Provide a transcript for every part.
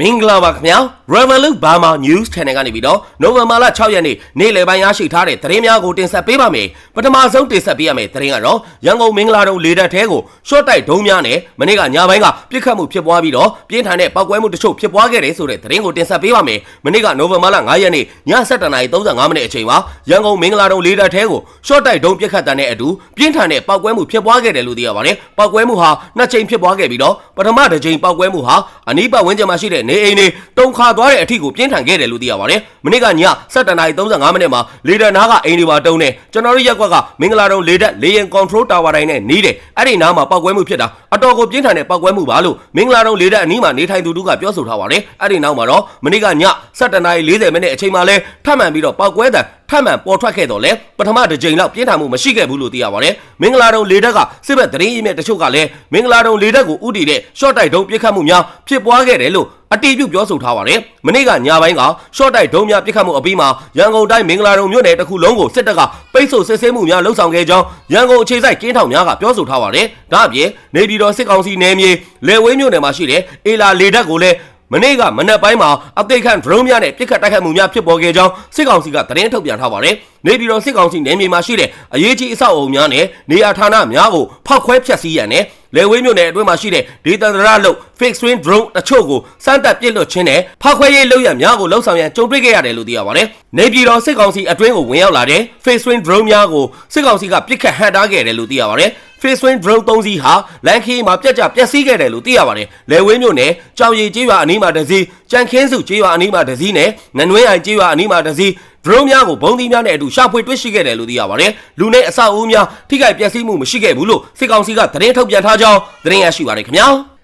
မင်္ဂလာပါခင်ဗျာ Revolut Burma News Channel ကနေပြီးတော့နိုဝင်ဘာလ6ရက်နေ့နေ့လယ်ပိုင်းရရှိထားတဲ့သတင်းများကိုတင်ဆက်ပေးပါမယ်ပထမဆုံးတင်ဆက်ပေးရမယ့်သတင်းကတော့ရန်ကုန်မင်္ဂလာတုံလေတပ်ထဲကိုရှော့တိုက်ဒုံးများနဲ့မနေ့ကညပိုင်းကပြစ်ခတ်မှုဖြစ်ပွားပြီးတော့ပြင်းထန်တဲ့ပောက်ကွဲမှုတချို့ဖြစ်ပွားခဲ့တယ်ဆိုတဲ့သတင်းကိုတင်ဆက်ပေးပါမယ်မနေ့ကနိုဝင်ဘာလ9ရက်နေ့ည7:35မိနစ်အချိန်မှာရန်ကုန်မင်္ဂလာတုံလေတပ်ထဲကိုရှော့တိုက်ဒုံးပြစ်ခတ်တဲ့အတူပြင်းထန်တဲ့ပောက်ကွဲမှုဖြစ်ပွားခဲ့တယ်လို့သိရပါတယ်ပောက်ကွဲမှုဟာနှစ်ကြိမ်ဖြစ်ပွားခဲ့ပြီးတော့ပထမတစ်ကြိမ်ပောက်ကွဲမှုဟာအနီးပတ်ဝန်းကျင်မှာရှိတဲ့နေအိမ်တွေတုံခါသွားတဲ့အထိကိုပြင်းထန်ခဲ့တယ်လို့သိရပါတယ်။မနေ့ကည7:35မိနစ်မှာလေဒန်နားကအိမ်တွေမှာတုံးနေကျွန်တော်တို့ရက်ကွက်ကမင်္ဂလာတုံလေတပ်လေရင် control tower တိုင်းနဲ့နီးတယ်။အဲ့ဒီနားမှာပောက်ကွဲမှုဖြစ်တာအတော်ကိုပြင်းထန်တဲ့ပောက်ကွဲမှုပါလို့မင်္ဂလာတုံလေတပ်အနီးမှာနေထိုင်သူတို့ကပြောဆိုထားပါတယ်။အဲ့ဒီနောက်မှာတော့မနေ့ကည7:40မိနစ်အချိန်မှာလဲထပ်မံပြီးတော့ပောက်ကွဲတဲ့ထပ်မံပေါ်ထွက်ခဲ့တော့လေပထမတစ်ကြိမ်လောက်ပြင်းထန်မှုမရှိခဲ့ဘူးလို့သိရပါတယ်။မင်္ဂလာတုံလေတပ်ကစစ်ဘက်သတင်းရင်းမြစ်တချို့ကလည်းမင်္ဂလာတုံလေတပ်ကိုဥတီတဲ့ short တိုက်တုံးပြစ်ခတ်မှုများဖြစ်ပွားခဲ့တယ်လို့ အတီးပြုတ်ပြောဆိုထားပါတယ်။မနေ့ကညပိုင်းက short တိုက်ဒုံးများပြစ်ခတ်မှုအပြီးမှာရန်ကုန်တိုင်းမင်္ဂလာတုံမြို့နယ်တစ်ခုလုံးကိုစစ်တပ်ကပိတ်ဆို့စစ်ဆေးမှုများလှုပ်ဆောင်ခဲ့ကြောင်းရန်ကုန်အခြေစိုက်ကင်းထောင်များကပြောဆိုထားပါတယ်။ဒါ့အပြင်နေပြည်တော်စစ်ကောင်စီနယ်မြေလေဝေးမြို့နယ်မှာရှိတဲ့အေလာလေတပ်ကိုလည်းမနေ့ကမနက်ပိုင်းမှာအသိခန့် drone များနဲ့ပြစ်ခတ်တိုက်ခတ်မှုများဖြစ်ပေါ်ခဲ့ကြောင်းစစ်ကောင်စီကသတင်းထုတ်ပြန်ထားပါတယ်။ နေပြည်တော်စစ်ကောင်စီနယ်မြေမှာရှိတဲ့အရေးကြီးအဆောက်အအုံများနဲ့နေရာဌာနများကိုဖောက်ခွဲဖျက်ဆီးရန်နဲ့လေဝေးမြို့နယ်အတွင်းမှာရှိတဲ့ဒေသန္တရလုတ် fixed wing drone တချို့ကိုစမ်းတပ်ပစ်လွတ်ခြင်းနဲ့ဖောက်ခွဲရေးလုပ်ရများကိုလှုပ်ဆောင်ရန်ကြုံတွေ့ခဲ့ရတယ်လို့သိရပါတယ်။နေပြည်တော်စစ်ကောင်စီအတွင်းကိုဝင်ရောက်လာတဲ့ fixed wing drone များကိုစစ်ကောင်စီကပစ်ခတ်ဟန့်တားခဲ့တယ်လို့သိရပါတယ်။ face wing drone 3စီးဟာလန်ခီမှာပြက်ကျပျက်စီးခဲ့တယ်လို့သိရပါတယ်။လေဝင်းမြို့နယ်ကြောင်ရည်ကျေးရွာအနီးမှာတစ်စီး၊ကြံခင်းစုကျေးရွာအနီးမှာတစ်စီးနဲ့နနွေးအိုင်ကျေးရွာအနီးမှာတစ် စီး drone များကိုဘုံသီးများနဲ့အတူရှာဖွေတွေ့ရှိခဲ့တယ်လို့သိရပါတယ်။လူနဲ့အဆောက်အဦများထိခိုက်ပျက်စီးမှုမရှိခဲ့ဘူးလို့စစ်ကောင်စီကသတင်းထုတ်ပြန်ထားကြောင်းသတင်းရရှိပါတယ်ခင်ဗျာ။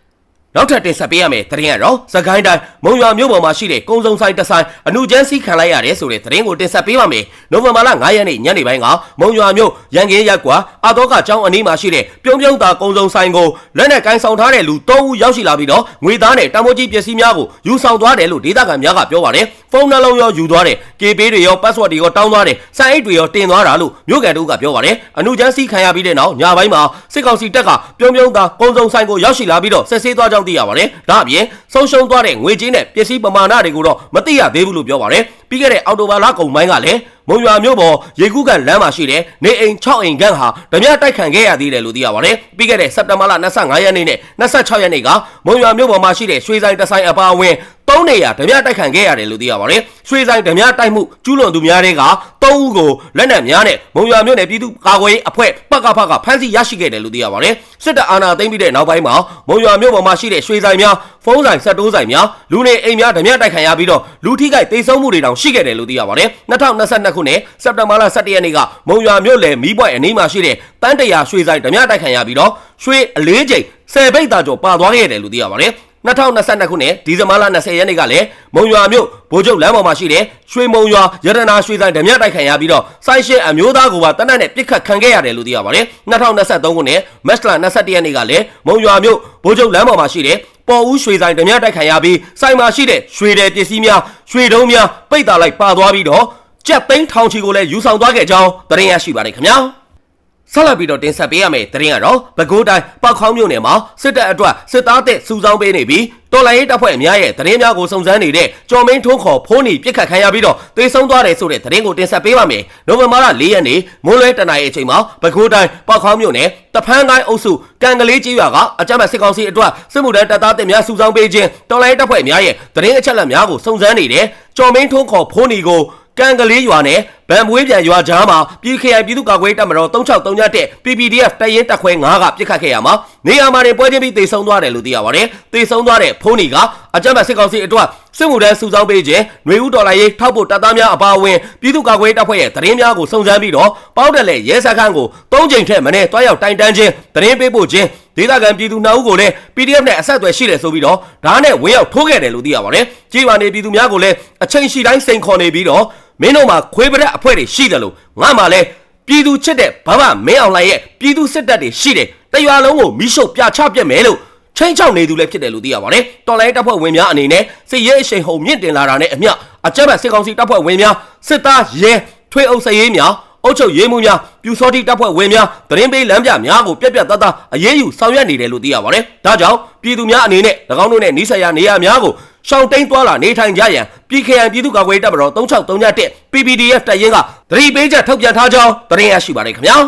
နောက်ထပ်တင်ဆက်ပေးရမယ့်သတင်းကတော့သခိုင်းတိုင်းမုံရွာမြို့ပေါ်မှာရှိတဲ့ကုန်းစုံဆိုင်တစ်ဆိုင်အနုကျန်းစီခံလိုက်ရတယ်ဆိုတဲ့သတင်းကိုတင်ဆက်ပေးပါမယ်။နိုဝင်ဘာလ9ရက်နေ့ညနေပိုင်းကမုံရွာမြို့ရန်ကင်းရက်ကွာအာတော့ကကျောင်းအနီးမှာရှိတဲ့ပြုံးပြုံးသာကုန်းစုံဆိုင်ကိုလက်နက်ကိုင်းဆောင်ထားတဲ့လူ၃ဦးရောက်ရှိလာပြီးတော့ငွေသားနဲ့တံမိုးကြီးပစ္စည်းများကိုယူဆောင်သွားတယ်လို့ဒေသခံများကပြောပါတယ်။ဖုန်းနှလုံးရောယူသွားတယ်။ KB တွေရော password တွေရောတောင်းသွားတယ်။စာအိတ်တွေရောတင်သွားတာလို့မြို့ကန်တို့ကပြောပါတယ်။အနုကျန်းစီခံရပြီးတဲ့နောက်ညပိုင်းမှာစစ်ကောင်စီတပ်ကပြုံးပြုံးသာကုန်းစုံဆိုင်ကိုရောက်ရှိလာပြီးတော့ဆက်ဆေးသွားကြောင်းသိရပါတယ်။ဒါအပြင်ဆုံးရှုံးသွားတဲ့ငွေကြေးနဲ့ပစ္စည်းပမာဏတွေကိုတော့မသိရသေးဘူးလို့ပြောပါတယ်။ပြီးခဲ့တဲ့အော်တိုဘာလကုန်ပိုင်းကလည်းမုံရွာမြို့ပေါ်ရေကူးကန်လမ်းမှာရှိတဲ့နေအိမ်6အိမ်ခန့်ဟာဓမြတိုက်ခံခဲ့ရသေးတယ်လို့သိရပါတယ်။ပြီးခဲ့တဲ့စက်တင်ဘာလ25ရက်နေ့နဲ့26ရက်နေ့ကမုံရွာမြို့ပေါ်မှာရှိတဲ့ရွှေဆိုင်တဆိုင်အပါအဝင်သုံးနေရဓမြတိုက်ခံခဲ့ရတယ်လို့သိရပါတယ်။ရွှေဆိုင်ဓမြတိုက်မှုကျူးလွန်သူများတွေက သုံးဦးကိုလက်နက်များနဲ့မုံရွာမြို့နယ်ပြည်သူ့ကာကွယ်ရေးအဖွဲ့ပကဖကဖမ်းဆီးရရှိခဲ့တယ်လို့သိရပါတယ်။စစ်တပ်အာဏာသိမ်းပြီးတဲ့နောက်ပိုင်းမှာမုံရွာမြို့ပေါ်မှာရှိတဲ့ရွှေဆိုင်များဖုန်းဆိုင်ဆက်တိုးဆိုင်များလူနေအိမ်များဓမြတိုက်ခံရပြီးတော့လူထိခိုက်တိတ်ဆုံးမှုတွေတောင်ရှိခဲ့တယ်လို့သိရပါတယ်။2022ခုနှစ်စက်တင်ဘာလ17ရက်နေ့ကမုံရွာမြို့လယ်မီးပွိုင်အနီးမှာရှိတဲ့တန်းတရာရွှေဆိုင်ဓမြတိုက်ခံရပြီးတော့ရွှေအလေးချိန်10ဘိတ်သားကျော်ပါသွားခဲ့တယ်လို့သိရပါတယ်။ 2022ခုနှစ်ဒီဇင်ဘာလ20ရက်နေ့ကလည်းမုံရွာမြို့ဗိုလ်ချုပ်လမ်းပေါ်မှာရှိတဲ့ရွှေမုံရွာရတနာရွှေဆိုင်ဓမြတိုက်ခံရပြီးတော့စိုင်းရှင်းအမျိုးသားကပါတနက်နဲ့ပြစ်ခတ်ခံခဲ့ရတယ်လို့သိရပါတယ်2023ခုနှစ်မတ်လ21ရက်နေ့ကလည်းမုံရွာမြို့ဗိုလ်ချုပ်လမ်းပေါ်မှာရှိတဲ့ပေါ်ဦးရွှေဆိုင်ဓမြတိုက်ခံရပြီးစိုင်းမှာရှိတဲ့ရွှေတယ်ပစ္စည်းများရွှေတုံးများပိတ်တာလိုက်ပါသွားပြီးတော့ကြက်သိန်းထောင်ချီကိုလည်းယူဆောင်သွားခဲ့ကြောင်းသတင်းရရှိပါတယ်ခင်ဗျာ ဆက်လက်ပြီးတော့တင်ဆက်ပေးရမယ့်သတင်းကတော့ပဲခူးတိုင်းပောက်ခေါင်းမြို့နယ်မှာစစ်တပ်အတွက်စစ်သားတဲ့စုဆောင်းပေးနေပြီးတော်လိုင်းရေးတပ်ဖွဲ့အများရဲ့သတင်းများကိုစုံစမ်းနေတဲ့ကျော်မင်းထွန်းခေါ်ဖိုးနီပြစ်ခတ်ခံရပြီးတော့သေဆုံးသွားတယ်ဆိုတဲ့သတင်းကိုတင်ဆက်ပေးပါမယ်။နိုဝင်ဘာလ၄ရက်နေ့မွန်းလွဲတနာရီအချိန်မှာပဲခူးတိုင်းပောက်ခေါင်းမြို့နယ်တဖန်းကိုင်းအုပ်စုကံကလေးကြီးရွာကအကြမ်းဖက်စစ်ကောင်စီအတွက်စစ်မှုထမ်းတပ်သားတင်များစုဆောင်းပေးခြင်းတော်လိုင်းရေးတပ်ဖွဲ့အများရဲ့သတင်းအချက်အလက်များကိုစုံစမ်းနေတဲ့ကျော်မင်းထွန်းခေါ်ဖိုးနီကိုကံကလေးရွာနဲ့ဗန်မွေးပြန်ရွာကြားမှာပြည်ခရိုင်ပြည်သူ့ကာကွယ်တပ်မတော်3631တဲ့ PPDF တရင်တပ်ခွဲ9ကပြစ်ခတ်ခဲ့ရမှာနေရာမှာတင်ပွဲချင်းပြီးတေဆုံးသွားတယ်လို့သိရပါတယ်။တေဆုံးသွားတဲ့ဖုန်းနီကအကြမ်းဖက်စစ်ကောင်စီအတွက်စစ်မှုထမ်းစုဆောင်းပေးခြင်းຫນွေဦးတော်လိုင်းရေးထောက်ဖို့တပ်သားများအပါအဝင်ပြည်သူ့ကာကွယ်တပ်ဖွဲ့ရဲ့သတင်းများကိုစုံစမ်းပြီးတော့ပေါက်တယ်လေရဲစခန်းကို၃ချိန်ထက်မနည်းတွားရောက်တိုင်တန်းခြင်းသတင်းပေးပို့ခြင်းဒေသခံပြည်သူနှအုပ်ကိုလည်း PDF နဲ့အဆက်အသွယ်ရှိတယ်ဆိုပြီးတော့ဓာတ်နဲ့ဝင်ရောက်ထိုးခဲ့တယ်လို့သိရပါတယ်။ကြေးပါနေပြည်သူများကိုလည်းအချိန်ရှိတိုင်းစိန်ခေါ်နေပြီးတော့ မင်းတို့မှာခွေးပရက်အဖွဲ့တွေရှိတယ်လို့ငါမှလည်းပြည်သူချစ်တဲ့ဘဘမင်းအောင်လှိုင်ရဲ့ပြည်သူစစ်တပ်တွေရှိတယ်တရွာလုံးကိုမိရှုပ်ပြချပြက်မယ်လို့ချင်းချောက်နေသူလည်းဖြစ်တယ်လို့သိရပါတယ်တော်လိုင်းတပ်ဖွဲ့ဝင်များအနေနဲ့စစ်ရေးအရှိန်ဟုန်မြင့်တင်လာတာနဲ့အမျှအကြမ်းဖက်စစ်ကောင်စီတပ်ဖွဲ့ဝင်များစစ်သားရဲထွေးအုပ်စရေးများအုပ်ချုပ်ရေးမှုများပြူစောတိတပ်ဖွဲ့ဝင်များသတင်းပေးလမ်းပြများကိုပြက်ပြက်သားသားအရေးယူဆောင်ရွက်နေတယ်လို့သိရပါတယ်။ဒါကြောင့်ပြည်သူများအနေနဲ့၎င်းတို့နဲ့နှိစက်ရနေရများကို ရှောင်းတိန်သွားလာနေထိုင်ကြရန်ပြည်ခရိုင်ပြည်သူ့ကာကွယ်ရေးတပ်မတော်3631 PPDF တပ်ရင်းကသတိပေးချက်ထုတ်ပြန်ထားကြောင်းသတင်းရရှိပါတယ်ခင်ဗျာ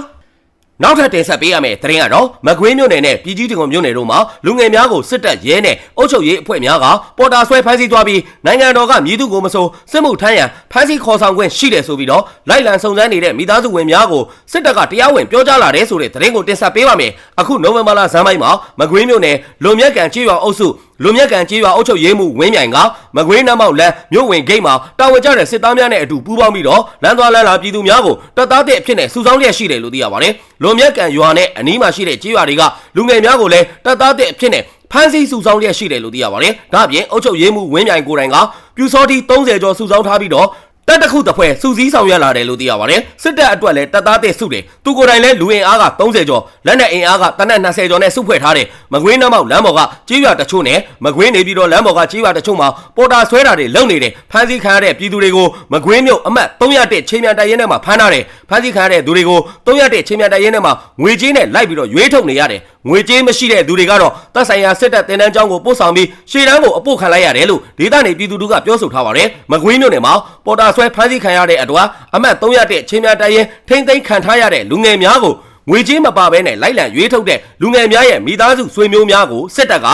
နောက်ထပ်တင်ဆက်ပေးရမယ့်သတင်းကတော့မကွေးမြို့နယ်နဲ့ပြည်ကြီးတံခွန်မြို့နယ်တို့မှာလူငယ်များကိုစစ်တပ်ရဲနဲ့အုပ်ချုပ်ရေးအဖွဲ့များကပေါ်တာဆွဲဖမ်းဆီးသွားပြီးနိုင်ငံတော်ကမြည်သူကိုမဆိုစစ်မှုထမ်းရန်ဖမ်းဆီးခေါ်ဆောင်ခွင့်ရှိတယ်ဆိုပြီးတော့လိုက်လံစုံစမ်းနေတဲ့မိသားစုဝင်များကိုစစ်တပ်ကတရားဝင်ပြောကြားလာတယ်ဆိုတဲ့သတင်းကိုတင်ဆက်ပေးပါမယ်အခုနိုဝင်ဘာလဇန်ပိုင်းမှာမကွေးမြို့နယ်လွန်မြက်ကန်ချေးရွာအုပ်စုလွန်မြက်ကန်ကြေးရွာအုပ်ချုပ်ရေးမှူးဝင်းမြိုင်ကမကွေးနမ်းမောက်လမ်းမြို့ဝင်ဂိတ်မှာတာဝန်ကျတဲ့စစ်သားများနဲ့အတူပူးပေါင်းပြီးတော့လမ်းသွားလမ်းလာပြည်သူများကိုတပ်သားတဲ့အဖြစ်နဲ့စုဆောင်းလျက်ရှိတယ်လို့သိရပါတယ်။လွန်မြက်ကန်ရွာနဲ့အနီးမှာရှိတဲ့ကြေးရွာတွေကလူငယ်များကိုလည်းတပ်သားတဲ့အဖြစ်နဲ့ဖမ်းဆီးစုဆောင်းလျက်ရှိတယ်လို့သိရပါတယ်။ဒါ့အပြင်အုပ်ချုပ်ရေးမှူးဝင်းမြိုင်ကိုယ်တိုင်ကပြူစောတိ30ကျော်စုဆောင်းထားပြီးတော့ တက်တစ်ခုတစ်ဖွဲ့စူးစီးဆောင်ရွက်လာတယ်လို့သိရပါတယ်စစ်တပ်အတွက်လည်းတပ်သားတဲ့စုတယ်သူကိုယ်တိုင်လည်းလူအင်အားက30ကျော်လက်နက်အင်အားကတနက်20ကျော်နဲ့စုဖွဲ့ထားတယ်မကွေးနှမောက်လမ်းပေါ်ကကြေးရွာတချို့နဲ့မကွေးနေပြီးတော့လမ်းပေါ်ကကြေးရွာတချို့မှာပေါ်တာဆွဲတာတွေလုပ်နေတယ်ဖမ်းဆီးခံရတဲ့ပြည်သူတွေကိုမကွေးမြို့အမှတ်301ချိန်မြန်တိုင်ရင်ထဲမှာဖမ်းထားတယ်ဖမ်းဆီးခံရတဲ့သူတွေကို301ချိန်မြန်တိုင်ရင်ထဲမှာငွေကြေးနဲ့လိုက်ပြီးတော့ရွေးထုတ်နေရတယ် ငွေကြေးမရှိတဲ့သူတွေကတော့တပ်ဆိုင်ရာစစ်တပ်တင်တန်းကျောင်းကိုပို့ဆောင်ပြီးရှေ့တန်းကိုအပို့ခံလိုက်ရတယ်လို့ဒေသနေပြည်သူတို့ကပြောဆိုထားပါတယ်။မကွေးမြို့နယ်မှာပေါ်တာဆွဲဖမ်းဆီးခံရတဲ့အတွက်အမတ်300တဲ့ချင်းများတိုင်းရင်ထိမ့်သိမ်းခံထားရတဲ့လူငယ်များကိုငွေကြေးမပါဘဲနဲ့လိုက်လံရွေးထုတ်တဲ့လူငယ်များရဲ့မိသားစုဆွေမျိုးများကိုစစ်တပ်က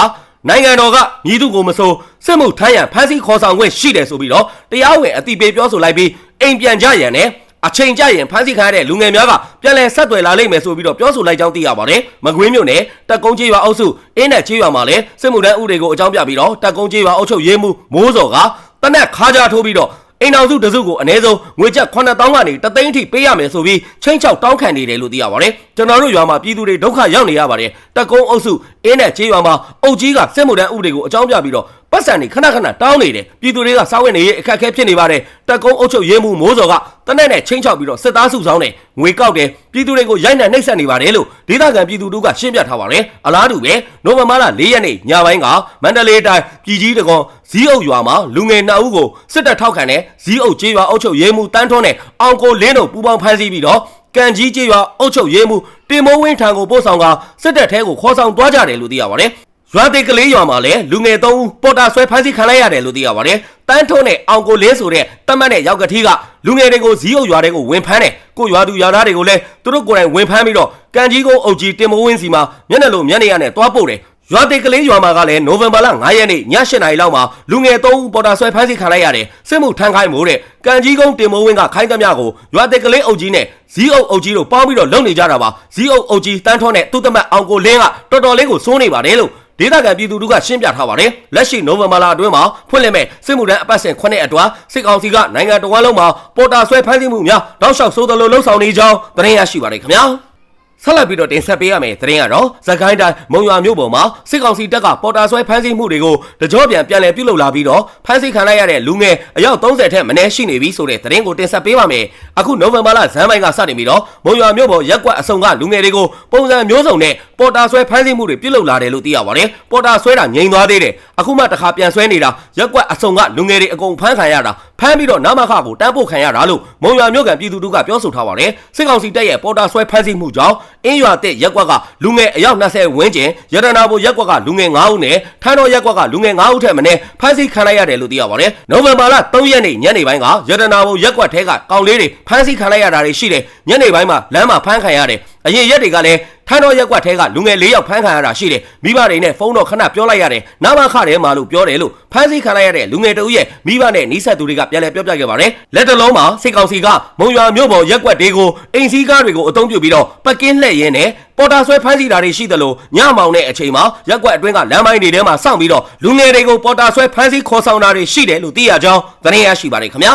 နိုင်ငံတော်ကမြည်သူကိုမဆိုစစ်မှုထမ်းရန်ဖမ်းဆီးခေါ်ဆောင်ခွင့်ရှိတယ်ဆိုပြီးတော့တရားဝင်အတိပေးပြောဆိုလိုက်ပြီးအိမ်ပြန်ကြရန်နဲ့ အချိန်ကြရင်ဖမ်းဆီးခံရတဲ့လူငယ်များကပြန်လည်ဆက်သွယ်လာလိမ့်မယ်ဆိုပြီးတော့ပြောဆိုလိုက်ကြောင်းသိရပါတယ်။မကွေးမြို့နယ်တက်ကုန်းကြီးရွာအုပ်စုအင်းနဲ့ကြီးရွာမှာလည်းစစ်မှုထမ်းဥတွေကိုအကြောင်းပြပြီးတော့တက်ကုန်းကြီးရွာအုပ်ချုပ်ရေးမှူးမိုးစော်ကတနက်ခါကြထိုးပြီးတော့အိမ်အောင်စုတစုကိုအနည်းဆုံးငွေကျပ်9000ကနေတသိန်းထိပေးရမယ်ဆိုပြီးချင်းချောက်တောင်းခံနေတယ်လို့သိရပါတယ်။ကျွန်တော်တို့ရွာမှာပြည်သူတွေဒုက္ခရောက်နေရပါတယ်။တက်ကုန်းအုပ်စုအင်းနဲ့ကြီးရွာမှာအုပ်ကြီးကစစ်မှုထမ်းဥတွေကိုအကြောင်းပြပြီးတော့ပတ်စံနေခဏခဏတောင်းနေတယ်ပြည်သူတွေကစားဝတ်နေရေးအခက်အခဲဖြစ်နေပါတယ်တက်ကုန်းအုပ်ချုပ်ရေးမှုမိုးစော်က တနက်နဲ့ချင်းချောက်ပြီးတော့စစ်သားစုဆောင်းတယ်ငွေကောက်တယ်ပြည်သူတွေကိုရိုက်နှက်နှိပ်စက်နေပါတယ်လို့ဒေသခံပြည်သူတို့ကရှင်းပြထားပါတယ်အလားတူပဲနိုဝင်ဘာလ၄ရက်နေ့ညပိုင်းကမန္တလေးတိုင်းပြည်ကြီးတကွန်ဇီးအုပ်ရွာမှာလူငယ်နှစ်ဦးကိုစစ်တပ်ထောက်ခံတဲ့ဇီးအုပ်ကျေးရွာအုပ်ချုပ်ရေးမှုတန်းထွန်းနဲ့အောင်ကိုလင်းတို့ပူးပေါင်းဖမ်းဆီးပြီးတော့ကန်ကြီးကျေးရွာအုပ်ချုပ်ရေးမှုတင်မိုးဝင်းထံကိုပို့ဆောင်ကစစ်တပ်ထဲကိုခေါ်ဆောင်သွားကြတယ်လို့သိရပါတယ် ရွာတိတ်ကလေးရွာမှာလည်းလူငယ်သုံးဦးပေါ်တာဆွဲဖမ်းဆီးခံလိုက်ရတယ်လို့သိရပါတယ်။တန်းထုံးနဲ့အောင်ကိုလင်းဆိုတဲ့တမတ်နဲ့ရောက်ကတိကလူငယ်တွေကိုဇီးအုပ်ရွာတွေကိုဝင်ဖမ်းတယ်။ကိုရွာသူရွာသားတွေကိုလည်းသူတို့ကိုယ်တိုင်ဝင်ဖမ်းပြီးတော့ကန်ကြီးကုန်းအုပ်ကြီးတင်မိုးဝင်းစီမှာမျက်နှာလိုမျက်နှာရနဲ့တွားပို့တယ်။ရွာတိတ်ကလေးရွာမှာကလည်းနိုဝင်ဘာလ9ရက်နေ့ည8နာရီလောက်မှာလူငယ်3ဦးပေါ်တာဆွဲဖမ်းဆီးခံလိုက်ရတယ်။စစ်မှုထမ်းခိုင်းမို့တဲ့ကန်ကြီးကုန်းတင်မိုးဝင်းကခိုင်းသမျှကိုရွာတိတ်ကလေးအုပ်ကြီးနဲ့ဇီးအုပ်အုပ်ကြီးတို့ပေါင်းပြီးတော့လုံနေကြတာပါ။ဇီးအုပ်အုပ်ကြီးတန်းထွန်းနဲ့သူ့သမက်အောင်ကိုလင်းကတော်တော်လေးကိုစိုးနေပါတယ်လို့ ဒေသခံပြည်သူတို့ကရှင်းပြထားပါတယ်။လက်ရှိနိုဝင်ဘာလအတွင်းမှာဖွင့်လှစ်မဲ့စစ်မှုထမ်းအပတ်စဉ်9နှစ်အတွင်းစစ်ကောင်စီကနိုင်ငံတော်ဝန်လုံးမှာပေါ်တာဆွဲဖမ်းဆီးမှုများတောက်လျှောက်စိုးသလိုလှုံ့ဆော်နေကြောင်းသတင်းရရှိပါတယ်ခင်ဗျာ။ဆက်လက်ပြီးတော့တင်ဆက်ပေးရမယ်သတင်းကတော့သခိုင်းတိုင်းမုံရွာမြို့ပေါ်မှာစစ်ကောင်စီတပ်ကပေါ်တာဆွဲဖမ်းဆီးမှုတွေကိုတကြောပြန်ပြန်လည်ပြုလုပ်လာပြီးတော့ဖမ်းဆီးခံလိုက်ရတဲ့လူငယ်အယောက်30ထက်မနည်းရှိနေပြီဆိုတဲ့သတင်းကိုတင်ဆက်ပေးပါမယ်အခုနိုဝင်ဘာလဇန်ပိုင်းကစတင်ပြီးတော့မုံရွာမြို့ပေါ်ရက်ကွက်အစုံကလူငယ်တွေကိုပုံစံမျိုးစုံနဲ့ ပေါ်တာဆွဲဖမ်းဆီးမှုတွေပြုလုပ်လာတယ်လို့သိရပါတယ်ပေါ်တာဆွဲတာငြိမ်သွားသေးတယ်အခုမှတစ်ခါပြန်ဆွဲနေတာရက်ကွက်အစုံကလူငယ်တွေအကုန်ဖမ်းခံရတာဖမ်းပြီးတော့နာမခကိုတန်းပို့ခံရတာလို့မုံရွာမြို့ကန်ပြည်သူတို့ကပြောဆိုထားပါတယ်စစ်ကောင်စီတပ်ရဲ့ပေါ်တာဆွဲဖမ်းဆီးမှုကြောင့်အင်းရွာတဲ့ရက်ကွက်ကလူငယ်အယောက်20ဝန်းကျင်ရတနာဘိုရက်ကွက်ကလူငယ်9ဦးနဲ့ထန်းတော်ရက်ကွက်ကလူငယ်9ဦးထက်မနည်းဖမ်းဆီးခံလိုက်ရတယ်လို့သိရပါတယ်နိုဝင်ဘာလ3ရက်နေ့ညနေပိုင်းကရတနာဘိုရက်ကွက်ထဲကကောင်လေးတွေဖမ်းဆီးခံလိုက်ရတာတွေရှိတယ်ညနေပိုင်းမှာလမ်းမှာဖမ်းခံရတယ် အရင်ရက်တွေကလည်းထန်းတော်ရက်ကွက်ထဲကလူငယ်၄ယောက်ဖမ်းခံရတာရှိတယ်မိဘတွေနဲ့ဖုန်းတော့ခဏပြောလိုက်ရတယ်နာမခတယ်မှာလို့ပြောတယ်လို့ဖမ်းဆီးခံလိုက်ရတဲ့လူငယ်တဦးရဲ့မိဘနဲ့နီးစပ်သူတွေကပြန်လည်ပြောပြခဲ့ပါတယ်လက်တလုံးမှာစစ်ကောင်စီကမုံရွာမြို့ပေါ်ရက်ကွက်တွေကိုအိမ်စည်းကားတွေကိုအုံပြုပြီးတော့ပကင်းလှည့်ရင်းနဲ့ပေါ်တာဆွဲဖမ်းဆီးတာတွေရှိသလိုညမောင်တဲ့အချိန်မှာရက်ကွက်အတွင်းကလမ်းပိုင်းတွေထဲမှာစောင့်ပြီးတော့လူငယ်တွေကိုပေါ်တာဆွဲဖမ်းဆီးခေါ်ဆောင်တာတွေရှိတယ်လို့သိရကြောင်းသတင်းရရှိပါတယ်ခင်ဗျာ